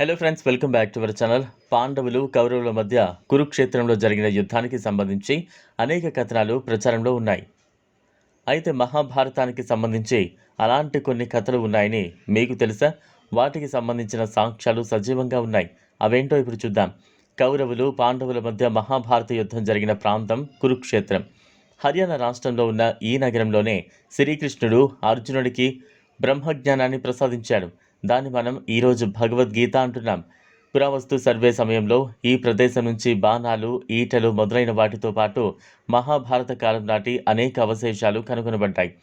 Hello friends welcome back to our channel పాండవులు కౌరవుల మధ్య కురుక్షేత్రంలో జరిగిన యుద్ధానికి సంబంధించి అనేక కథనాలు ప్రచారంలో ఉన్నాయి. అయితే మహాభారతానికి సంబంధించి అలాంటి కొన్ని కథలు ఉన్నాయని మీకు తెలుసా? వాటికి సంబంధించిన సాక్ష్యాలు సజీవంగా ఉన్నాయి. అవేంటో ఇప్పుడు చూద్దాం. కౌరవులు పాండవుల మధ్య మహాభారత యుద్ధం జరిగిన ప్రాంతం కురుక్షేత్రం. హర్యానా రాష్ట్రంలో ఉన్న ఈ నగరంలోనే శ్రీకృష్ణుడు అర్జునుడికి బ్రహ్మజ్ఞానాన్ని ప్రసాదించాడు. దాన్ని మనం ఈరోజు భగవద్గీత అంటున్నాం. పురావస్తు సర్వే సమయంలో ఈ ప్రదేశం నుంచి బాణాలు ఈటలు మొదలైన వాటితో పాటు మహాభారత కాలం నాటి అనేక అవశేషాలు కనుగొనబడ్డాయి.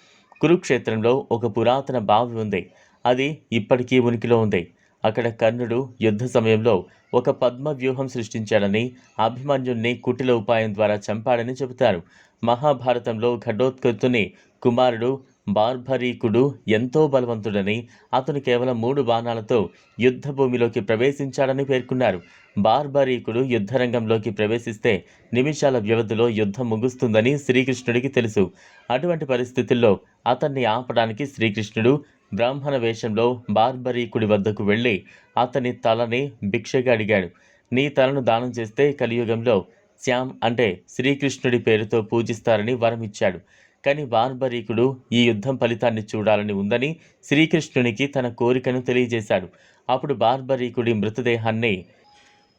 కురుక్షేత్రంలో ఒక పురాతన బావి ఉంది. అది ఇప్పటికీ ఉనికిలో ఉంది. అక్కడ కర్ణుడు యుద్ధ సమయంలో ఒక పద్మ వ్యూహం సృష్టించాడని అభిమన్యుణ్ణి కుటిల ఉపాయం ద్వారా చంపాడని చెబుతారు. మహాభారతంలో ఘటోత్కచుని కుమారుడు బార్భరీకుడు ఎంతో బలవంతుడని అతను కేవలం మూడు బాణాలతో యుద్ధ భూమిలోకి ప్రవేశించాడని పేర్కొన్నారు. బార్బరీకుడు యుద్ధరంగంలోకి ప్రవేశిస్తే నిమిషాల వ్యవధిలో యుద్ధం ముగుస్తుందని శ్రీకృష్ణుడికి తెలుసు. అటువంటి పరిస్థితుల్లో అతన్ని ఆపడానికి శ్రీకృష్ణుడు బ్రాహ్మణ వేషంలో బార్బరీకుడి వద్దకు వెళ్ళి అతని తలని భిక్షగా అడిగాడు. నీ తలను దానం చేస్తే కలియుగంలో శ్యామ్ అంటే శ్రీకృష్ణుడి పేరుతో పూజిస్తారని వరమిచ్చాడు. కానీ బార్బరీకుడు ఈ యుద్ధం ఫలితాన్ని చూడాలని ఉందని శ్రీకృష్ణునికి తన కోరికను తెలియజేశాడు. అప్పుడు బార్బరీకుడి మృతదేహాన్ని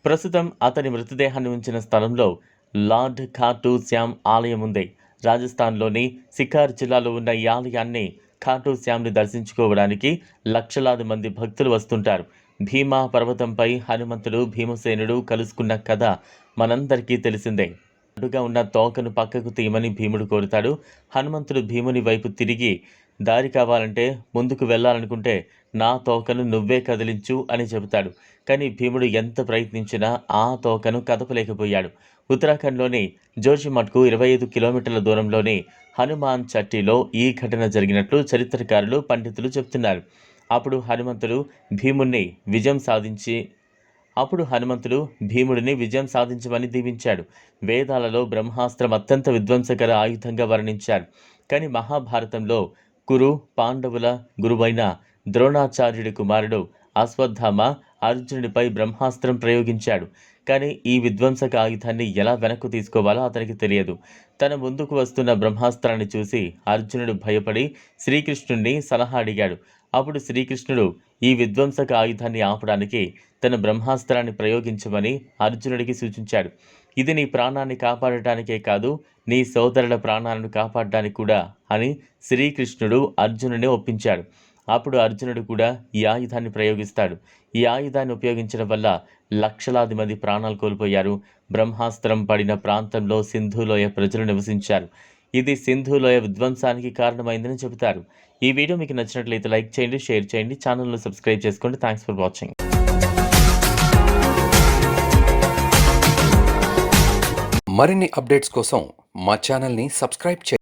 ప్రస్తుతం అతని మృతదేహాన్ని ఉంచిన స్థలంలో లార్డ్ ఖాటూ శ్యామ్ ఆలయం ఉంది. రాజస్థాన్లోని సికార్ జిల్లాలో ఉన్న ఈ ఆలయాన్ని ఖాటూ శ్యామ్ని దర్శించుకోవడానికి లక్షలాది మంది భక్తులు వస్తుంటారు. భీమా పర్వతంపై హనుమంతుడు భీమసేనుడు కలుసుకున్న కథ మనందరికీ తెలిసిందే. అడ్డుగా ఉన్న తోకను పక్కకు తీయమని భీముడు కోరుతాడు. హనుమంతుడు భీముని వైపు తిరిగి దారి కావాలంటే ముందుకు వెళ్ళాలనుకుంటే నా తోకను నువ్వే కదిలించు అని చెబుతాడు. కానీ భీముడు ఎంత ప్రయత్నించినా ఆ తోకను కదపలేకపోయాడు. ఉత్తరాఖండ్లోని జోషిమఠ్కు ఇరవై ఐదు కిలోమీటర్ల దూరంలోని హనుమాన్ చట్టిలో ఈ ఘటన జరిగినట్లు చరిత్రకారులు పండితులు చెబుతున్నారు. అప్పుడు హనుమంతుడు భీముణ్ణి విజయం సాధించి అప్పుడు హనుమంతుడు భీముడిని విజయం సాధించమని దీవించాడు. వేదాలలో బ్రహ్మాస్త్రం అత్యంత విధ్వంసకర ఆయుధంగా వర్ణించారు. కానీ మహాభారతంలో కురు పాండవుల గురువైన ద్రోణాచార్యుడి కుమారుడు అశ్వత్థామ అర్జునుడిపై బ్రహ్మాస్త్రం ప్రయోగించాడు. కానీ ఈ విధ్వంసక ఆయుధాన్ని ఎలా వెనక్కు తీసుకోవాలో అతనికి తెలియదు. తన ముందుకు వస్తున్న బ్రహ్మాస్త్రాన్ని చూసి అర్జునుడు భయపడి శ్రీకృష్ణుడిని సలహా అడిగాడు. అప్పుడు శ్రీకృష్ణుడు ఈ విధ్వంసక ఆయుధాన్ని ఆపడానికి తన బ్రహ్మాస్త్రాన్ని ప్రయోగించమని అర్జునుడికి సూచించాడు. ఇది నీ ప్రాణాన్ని కాపాడటానికే కాదు నీ సోదరుల ప్రాణాలను కాపాడడానికి కూడా అని శ్రీకృష్ణుడు అర్జునుడిని ఒప్పించాడు. అప్పుడు అర్జునుడు కూడా ఈ ఆయుధాన్ని ప్రయోగిస్తాడు. ఈ ఆయుధాన్ని ఉపయోగించడం వల్ల లక్షలాది మంది ప్రాణాలు కోల్పోయారు. బ్రహ్మాస్త్రం పడిన ప్రాంతంలో సింధులోయ ప్రజలు నివసించారు. ఇది సింధు లోయ విధ్వంసానికి కారణమైందని చెబుతారు. ఈ వీడియో మీకు నచ్చినట్లయితే లైక్ చేయండి షేర్ చేయండి ఛానల్ను సబ్స్క్రైబ్ చేసుకోండి. Thanks for watching. మరిన్ని అప్డేట్స్ కోసం మా ఛానల్ని సబ్స్క్రైబ్ చేయండి.